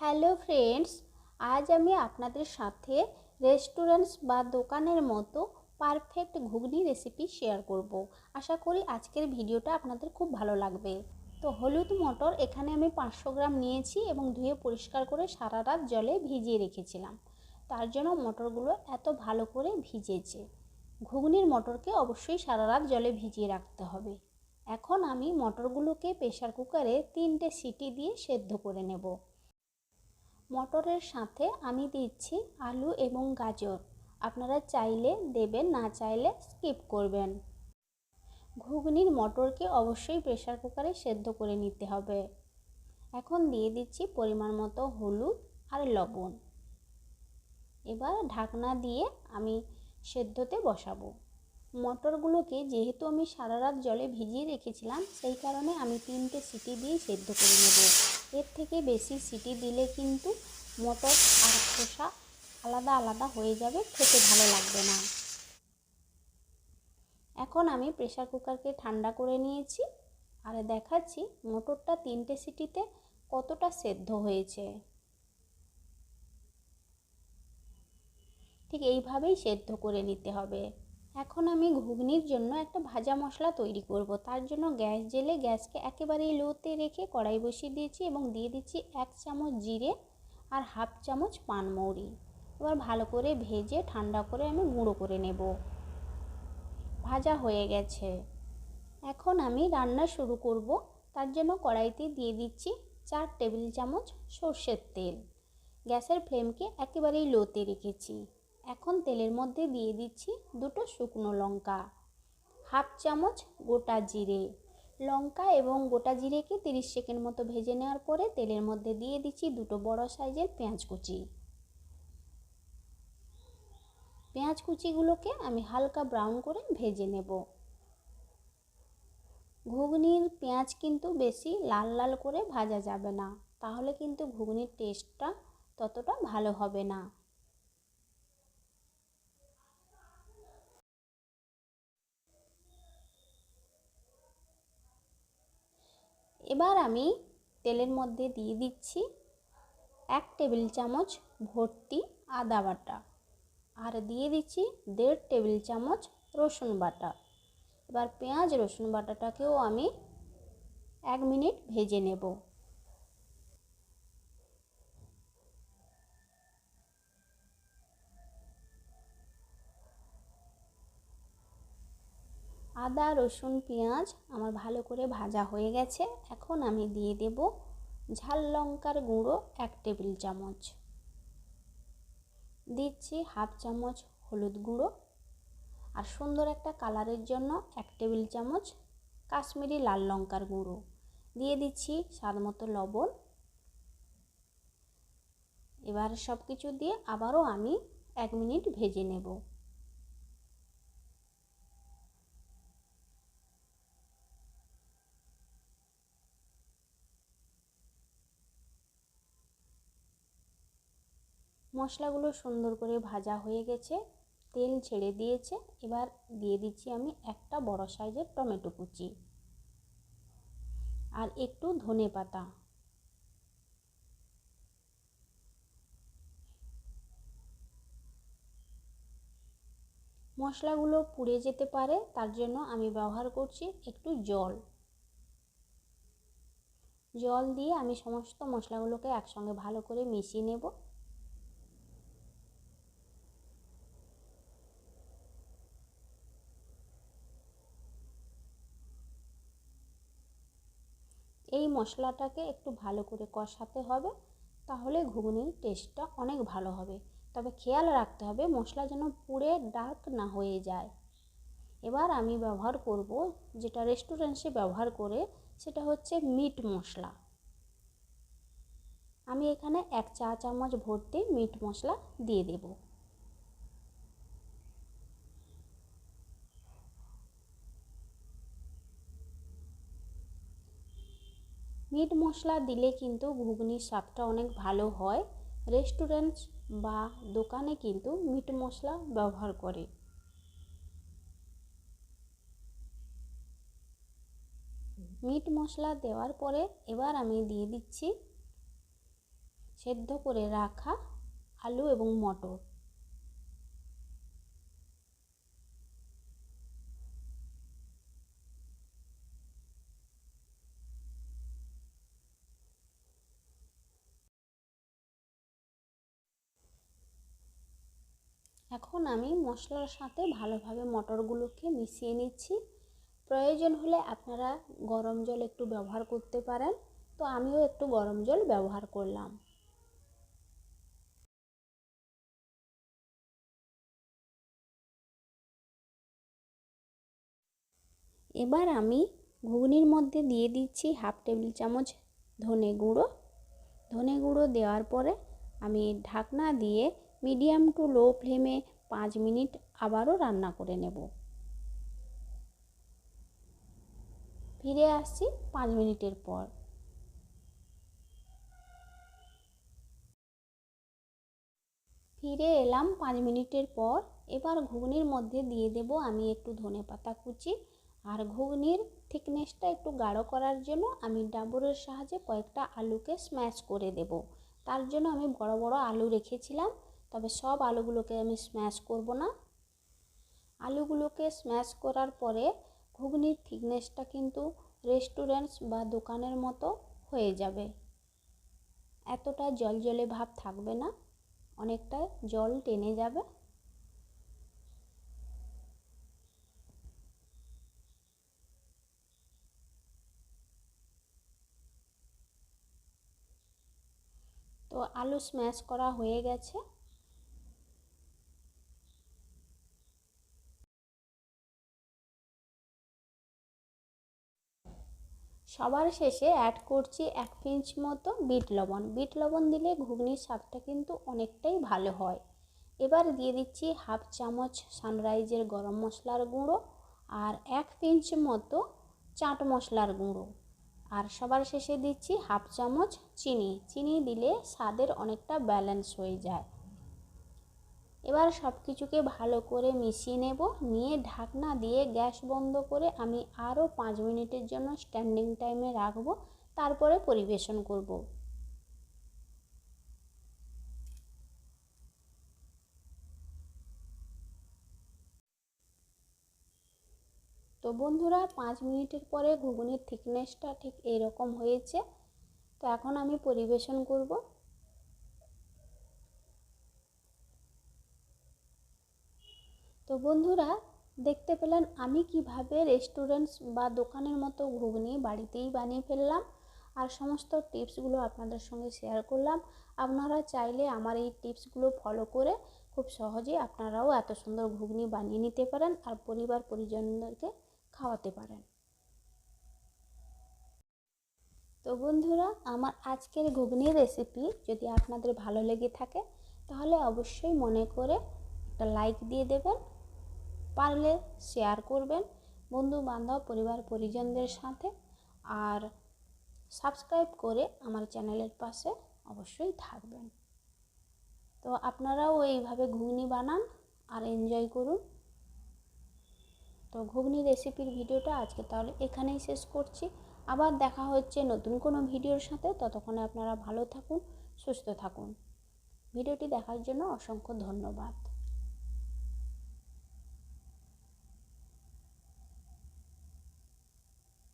Hello friends, আজ আমি আপনাদের সাথে রেস্টুরেন্টস বা দোকানের মতো পারফেক্ট ঘুগনি রেসিপি শেয়ার করব। আশা করি আজকের ভিডিওটা আপনাদের খুব ভালো লাগবে। তো হলুদ মটর এখানে আমি পাঁচশো গ্রাম নিয়েছি এবং ধুয়ে পরিষ্কার করে সারা রাত জলে ভিজিয়ে রেখেছিলাম। তার জন্য মটরগুলো এত ভালো করে ভিজেছে। ঘুগনির মটরকে অবশ্যই সারা রাত জলে ভিজিয়ে রাখতে হবে। এখন আমি মটরগুলোকে প্রেশার কুকারে তিনটে সিটি দিয়ে সেদ্ধ করে নেব। মটরের সাথে আমি দিচ্ছি আলু এবং গাজর। আপনারা চাইলে দেবেন, না চাইলে স্কিপ করবেন। ঘুগনির মটরকে অবশ্যই প্রেশার কুকারে সেদ্ধ করে নিতে হবে। এখন দিয়ে দিচ্ছি পরিমাণ মতো হলুদ আর লবণ। এবার ঢাকনা দিয়ে আমি সেদ্ধতে বসাবো। মটরগুলোকে যেহেতু আমি সারা রাত জলে ভিজিয়ে রেখেছিলাম, সেই কারণে আমি তিনটে সিটি দিয়ে সেদ্ধ করে নেব। এর থেকে বেশি সিটি দিলে কিন্তু মটর আর খোসা আলাদা আলাদা হয়ে যাবে, খেতে ভালো লাগবে না। এখন আমি প্রেশার কুকারকে ঠান্ডা করে নিয়েছি আর দেখাচ্ছি মটরটা তিনটে সিটিতে কতটা সেদ্ধ হয়েছে। ঠিক এইভাবেই সেদ্ধ করে নিতে হবে। এখন আমি ঘুগনির জন্য একটা ভাজা মশলা তৈরি করব। তার জন্য গ্যাস জেলে গ্যাসকে একেবারেই লোতে রেখে কড়াই বসিয়ে দিয়েছি এবং দিয়ে দিচ্ছি এক চামচ জিরে আর হাফ চামচ পানমৌরি। এবার ভালো করে ভেজে ঠান্ডা করে আমি গুঁড়ো করে নেব। ভাজা হয়ে গেছে। এখন আমি রান্না শুরু করব। তার জন্য কড়াইতে দিয়ে দিচ্ছি চার টেবিল চামচ সর্ষের তেল। গ্যাসের ফ্লেমকে একেবারেই লোতে রেখেছি। এখন তেলের মধ্যে দিয়ে দিচ্ছি দুটো শুকনো লঙ্কা। হাফ চামচ গোটা জিরে। লঙ্কা এবং গোটা জিরেকে তিরিশ সেকেন্ড মতো ভেজে নেওয়ার পরে তেলের মধ্যে দিয়ে দিচ্ছি দুটো বড় সাইজের পেঁয়াজ কুচি। পেঁয়াজ কুচিগুলোকে আমি হালকা ব্রাউন করে ভেজে নেব। ঘুগনির পেঁয়াজ কিন্তু বেশি লাল লাল করে ভাজা যাবে না, তাহলে কিন্তু ঘুগনির টেস্টটা ততটা ভালো হবে না। এবার আমি তেলের মধ্যে দিয়ে দিচ্ছি এক টেবিল চামচ ভর্তি আদা বাটা আর দিয়ে দিচ্ছি দেড় টেবিল চামচ রসুন বাটা। এবার পেঁয়াজ রসুন বাটাটাকেও আমি এক মিনিট ভেজে নেব। আদা, রসুন, পেঁয়াজ আমার ভালো করে ভাজা হয়ে গেছে। এখন আমি দিয়ে দেব ঝাল লঙ্কার গুঁড়ো এক টেবিল চামচ। দিচ্ছি হাফ চামচ হলুদ গুঁড়ো আর সুন্দর একটা কালারের জন্য এক টেবিল চামচ কাশ্মীরি লাল লঙ্কার গুঁড়ো। দিয়ে দিচ্ছি স্বাদ মতো লবণ। এবার সব কিছু দিয়ে আবারও আমি এক মিনিট ভেজে নেব। মশলাগুলো সুন্দর করে ভাজা হয়ে গেছে, তেল ছেড়ে দিয়েছে। এবার দিয়ে দিচ্ছি আমি একটা বড় সাইজের টমেটো কুচি আর একটু ধনে পাতা। মশলাগুলো পুড়ে যেতে পারে, তার জন্য আমি ব্যবহার করছি একটু জল। জল দিয়ে আমি সমস্ত মশলাগুলোকে একসঙ্গে ভালো করে মিশিয়ে নেব। এই মশলাটাকে একটু ভালো করে কষাতে হবে, তাহলে ঘুগনির টেস্টটা অনেক ভালো হবে। তবে খেয়াল রাখতে হবে মশলা যেন পুড়ে ডার্ক না হয়ে যায়। এবার আমি ব্যবহার করব যেটা রেস্টুরেন্টসে ব্যবহার করে, সেটা হচ্ছে মিট মশলা। আমি এখানে এক চা চামচ ভর্তি মিট মশলা দিয়ে দেবো। মিট মশলা দিলে কিন্তু ঘুগনির স্বাদটা অনেক ভালো হয়। রেস্টুরেন্ট বা দোকানে কিন্তু মিট মশলা ব্যবহার করে। মিট মশলা দেওয়ার পরে এবার আমি দিয়ে দিচ্ছি সেদ্ধ করে রাখা আলু এবং মটর। এখন আমি মশলার সাথে ভালোভাবে মটরগুলোকে মিশিয়ে নিচ্ছি। প্রয়োজন হলে আপনারা গরম জল একটু ব্যবহার করতে পারেন। তো আমিও একটু গরম জল ব্যবহার করলাম। এবার আমি ঘুগনির মধ্যে দিয়ে দিচ্ছি হাফ টেবিল চামচ ধনে গুঁড়ো। ধনে গুঁড়ো দেওয়ার পরে আমি ঢাকনা দিয়ে মিডিয়াম টু লো ফ্লেমে পাঁচ মিনিট আবারও রান্না করে নেব। ফিরে আসছি পাঁচ মিনিটের পর। ফিরে এলাম পাঁচ মিনিটের পর। এবার ঘুগনির মধ্যে দিয়ে দেব আমি একটু ধনে পাতা কুচি আর ঘুগনির থিকনেসটা একটু গাঢ় করার জন্য আমি ডাবরের সাহায্যে কয়েকটা আলুকে স্ম্যাশ করে দেব। তার জন্য আমি বড় বড় আলু রেখেছিলাম। তবে সব আলুগুলোকে আমি স্ম্যাশ করব না। আলুগুলোকে স্ম্যাশ করার পরে ঘুগনির থিকনেসটা কিন্তু রেস্টুরেন্টস বা দোকানের মতো হয়ে যাবে। এতটা জল জলে ভাব থাকবে না, অনেকটা জল টেনে যাবে। তো আলু স্ম্যাশ করা হয়ে গেছে। সবার শেষে অ্যাড করছি এক পিঞ্চ মতো বিট লবণ। বিট লবণ দিলে ঘুগনির স্বাদটা কিন্তু অনেকটাই ভালো হয়। এবার দিয়ে দিচ্ছি হাফ চামচ সানরাইজের গরম মশলার গুঁড়ো আর এক পিঞ্চ মতো চাট মশলার গুঁড়ো। আর সবার শেষে দিচ্ছি হাফ চামচ চিনি। চিনি দিলে স্বাদের অনেকটা ব্যালেন্স হয়ে যায়। এবার সব কিছুকে ভালো করে মিশিয়ে নেব। নিয়ে ঢাকনা দিয়ে গ্যাস বন্ধ করে আমি আরও পাঁচ মিনিটের জন্য স্ট্যান্ডিং টাইমে রাখব। তারপরে পরিবেশন করব। তো বন্ধুরা, পাঁচ মিনিটের পরে ঘুগনির থিকনেসটা ঠিক এরকম হয়েছে। তো এখন আমি পরিবেশন করব। তো বন্ধুরা, দেখতে পেলেন আমি কীভাবে রেস্টুরেন্টস বা দোকানের মতো ঘুগনি বাড়িতেই বানিয়ে ফেললাম আর সমস্ত টিপসগুলো আপনাদের সঙ্গে শেয়ার করলাম। আপনারা চাইলে আমার এই টিপসগুলো ফলো করে খুব সহজেই আপনারাও এত সুন্দর ঘুগনি বানিয়ে নিতে পারেন আর পরিবার পরিজনদেরকে খাওয়াতে পারেন। তো বন্ধুরা, আমার আজকের ঘুগনির রেসিপি যদি আপনাদের ভালো লেগে থাকে, তাহলে অবশ্যই মনে করে একটা লাইক দিয়ে দেবেন পারলে শেয়ার করবেন বন্ধু বান্ধব পরিবার, পরিজনদের সাথে। আর সাবস্ক্রাইব করে আমার চ্যানেলের পাশে অবশ্যই থাকবেন। তো আপনারাও এইভাবে ঘুগনি বানান আর এনজয় করুন। তো ঘুগনি রেসিপির ভিডিওটা আজকে তাহলে এখানেই শেষ করছি। আবার দেখা হচ্ছে নতুন কোনো ভিডিওর সাথে। ততক্ষণে আপনারা ভালো থাকুন, সুস্থ থাকুন। ভিডিওটি দেখার জন্য অসংখ্য ধন্যবাদ।